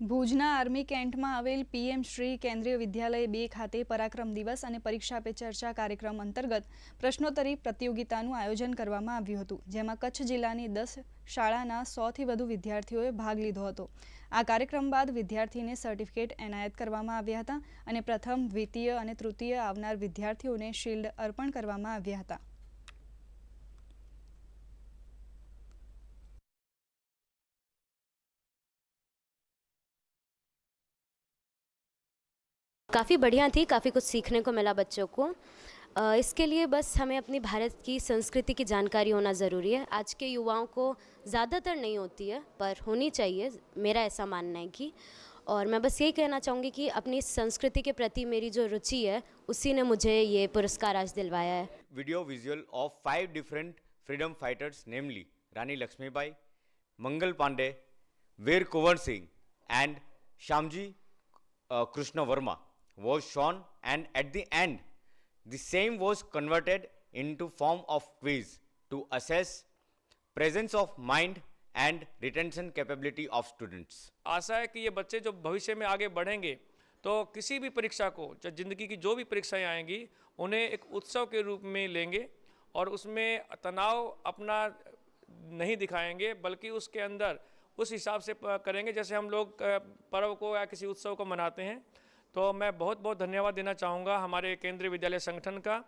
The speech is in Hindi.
ભુજના આર્મી કેન્ટમાં આવેલ પીએમ શ્રી કેન્દ્રીય વિદ્યાલય બે ખાતે પરાક્રમ દિવસ અને પરીક્ષા પે ચર્ચા કાર્યક્રમ અંતર્ગત પ્રશ્નોત્તરી પ્રતિયોગિતાનું આયોજન કરવામાં આવ્યું હતું, જેમાં કચ્છ જિલ્લાની દસ શાળાના સોથી વધુ વિદ્યાર્થીઓએ ભાગ લીધો હતો. આ કાર્યક્રમ બાદ વિદ્યાર્થીને સર્ટિફિકેટ એનાયત કરવામાં આવ્યા હતા અને પ્રથમ, દ્વિતીય અને તૃતીય આવનાર વિદ્યાર્થીઓને શિલ્ડ અર્પણ કરવામાં આવ્યા હતા. काफ़ी बढ़िया थी काफ़ी कुछ सीखने को मिला बच्चों को। इसके लिए बस हमें अपनी भारत की संस्कृति की जानकारी होना ज़रूरी है। आज के युवाओं को ज़्यादातर नहीं होती है पर होनी चाहिए मेरा ऐसा मानना है कि। और मैं बस यही कहना चाहूँगी कि अपनी संस्कृति के प्रति मेरी जो रुचि है उसी ने मुझे ये पुरस्कार आज दिलवाया है। Video visual of five different freedom fighters namely Rani Mangal Pandey, Veer Kunwar Singh, and Shamji uh, Krishna Verma was shown, and at the end, the same was converted into form of quiz to assess presence of mind and retention capability of students. आशा है कि ये बच्चे जो भविष्य में आगे बढ़ेंगे तो किसी भी परीक्षा को जो ज़िंदगी की जो भी परीक्षाएँ आएँगी उन्हें एक उत्सव के रूप में लेंगे और उसमें तनाव अपना नहीं दिखाएँगे बल्कि उसके अंदर उस हिसाब से करेंगे जैसे हम लोग पर्व को या किसी उत्सव को मनाते हैं तो मैं बहुत बहुत धन्यवाद देना चाहूँगा हमारे केंद्रीय विद्यालय संगठन का।